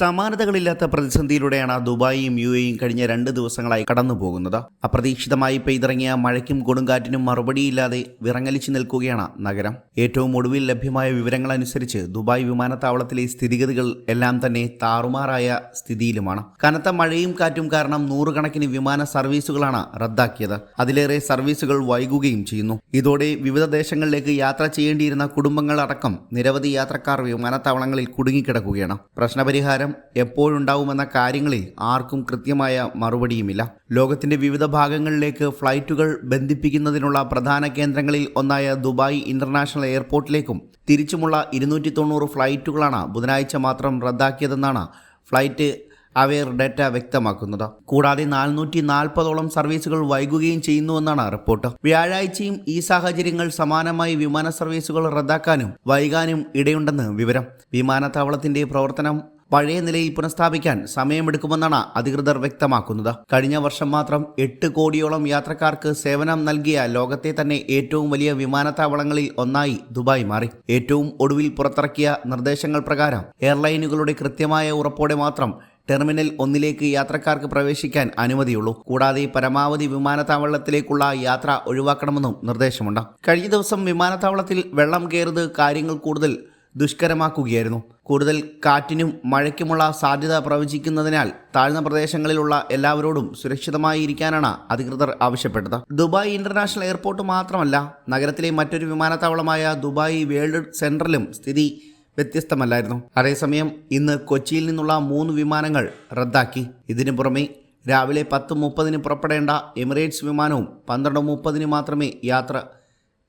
സമാനതകളില്ലാത്ത പ്രതിസന്ധിയിലൂടെയാണ് ദുബായിയും യു എയും കഴിഞ്ഞ രണ്ട് ദിവസങ്ങളായി കടന്നു പോകുന്നത് അപ്രതീക്ഷിതമായി പെയ്തിറങ്ങിയ മഴയ്ക്കും കൊടുങ്കാറ്റിനും മറുപടിയില്ലാതെ വിറങ്ങലിച്ചു നിൽക്കുകയാണ് നഗരം. ഏറ്റവും ഒടുവിൽ ലഭ്യമായ വിവരങ്ങൾ അനുസരിച്ച് ദുബായ് വിമാനത്താവളത്തിലെ സ്ഥിതിഗതികൾ എല്ലാം തന്നെ താറുമാറായ സ്ഥിതിയിലുമാണ്. കനത്ത മഴയും കാറ്റും കാരണം നൂറുകണക്കിന് വിമാന സർവീസുകളാണ് റദ്ദാക്കിയത്. അതിലേറെ സർവീസുകൾ വൈകുകയും ചെയ്യുന്നു. ഇതോടെ വിവിധ ദേശങ്ങളിലേക്ക് യാത്ര ചെയ്യേണ്ടിയിരുന്ന കുടുംബങ്ങളടക്കം നിരവധി യാത്രക്കാർ വിമാനത്താവളങ്ങളിൽ കുടുങ്ങിക്കിടക്കുകയാണ്. പ്രശ്നപരിഹാരം എപ്പോഴുണ്ടാവുമെന്ന കാര്യങ്ങളിൽ ആർക്കും കൃത്യമായ മറുപടിയുമില്ല. ലോകത്തിന്റെ വിവിധ ഭാഗങ്ങളിലേക്ക് ഫ്ലൈറ്റുകൾ ബന്ധിപ്പിക്കുന്നതിനുള്ള പ്രധാന കേന്ദ്രങ്ങളിൽ ഒന്നായ ദുബായ് ഇന്റർനാഷണൽ എയർപോർട്ടിലേക്കും തിരിച്ചുമുള്ള ഇരുന്നൂറ്റി തൊണ്ണൂറ് ഫ്ലൈറ്റുകളാണ് ബുധനാഴ്ച മാത്രം റദ്ദാക്കിയതെന്നാണ് ഫ്ലൈറ്റ് അവയർ ഡാറ്റ വ്യക്തമാക്കുന്നത്. കൂടാതെ നാനൂറ്റി നാൽപ്പതോളം സർവീസുകൾ വൈകുകയും ചെയ്യുന്നുവെന്നാണ് റിപ്പോർട്ട്. വ്യാഴാഴ്ചയും ഈ സാഹചര്യങ്ങൾ സമാനമായി വിമാന സർവീസുകൾ റദ്ദാക്കാനും വൈകാനും ഇടയുണ്ടെന്ന് വിവരം. വിമാനത്താവളത്തിന്റെ പ്രവർത്തനം പഴയ നിലയിൽ പുനഃസ്ഥാപിക്കാൻ സമയമെടുക്കുമെന്നാണ് അധികൃതർ വ്യക്തമാക്കുന്നത്. കഴിഞ്ഞ വർഷം മാത്രം എട്ട് കോടിയോളം യാത്രക്കാർക്ക് സേവനം നൽകിയ ലോകത്തെ തന്നെ ഏറ്റവും വലിയ വിമാനത്താവളങ്ങളിൽ ഒന്നായി ദുബായ് മാറി. ഏറ്റവും ഒടുവിൽ പുറത്തിറക്കിയ നിർദ്ദേശങ്ങൾ പ്രകാരം എയർലൈനുകളുടെ കൃത്യമായ ഉറപ്പോടെ മാത്രം ടെർമിനൽ ഒന്നിലേക്ക് യാത്രക്കാർക്ക് പ്രവേശിക്കാൻ അനുമതിയുള്ളൂ. കൂടാതെ പരമാവധി വിമാനത്താവളത്തിലേക്കുള്ള യാത്ര ഒഴിവാക്കണമെന്നും നിർദ്ദേശമുണ്ട്. കഴിഞ്ഞ ദിവസം വിമാനത്താവളത്തിൽ വെള്ളം കയറുന്നത് കാര്യങ്ങൾ കൂടുതൽ ദുഷ്കരമാക്കുകയായിരുന്നു. കൂടുതൽ കാറ്റിനും മഴയ്ക്കുമുള്ള സാധ്യത പ്രവചിക്കുന്നതിനാൽ താഴ്ന്ന പ്രദേശങ്ങളിലുള്ള എല്ലാവരോടും സുരക്ഷിതമായി ഇരിക്കാനാണ് അധികൃതർ ആവശ്യപ്പെട്ടത്. ദുബായ് ഇന്റർനാഷണൽ എയർപോർട്ട് മാത്രമല്ല നഗരത്തിലെ മറ്റൊരു വിമാനത്താവളമായ ദുബായ് വേൾഡ് സെന്ററിലും സ്ഥിതി വ്യത്യസ്തമല്ലായിരുന്നു. അതേസമയം ഇന്ന് കൊച്ചിയിൽ നിന്നുള്ള മൂന്ന് വിമാനങ്ങൾ റദ്ദാക്കി. ഇതിനു പുറമെ രാവിലെ പത്ത് മുപ്പതിന് പുറപ്പെടേണ്ട എമിറേറ്റ്സ് വിമാനവും പന്ത്രണ്ട് മുപ്പതിന് മാത്രമേ യാത്ര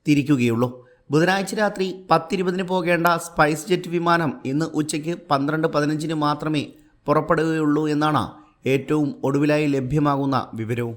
തിരിക്കുകയുള്ളൂ. ബുധനാഴ്ച രാത്രി പത്തിരുപതിന് പോകേണ്ട സ്പൈസ് ജെറ്റ് വിമാനം ഇന്ന് ഉച്ചയ്ക്ക് പന്ത്രണ്ട് പതിനഞ്ചിന് മാത്രമേ പുറപ്പെടുകയുള്ളൂ എന്നാണ് ഏറ്റവും ഒടുവിലായി ലഭ്യമാകുന്ന വിവരവും.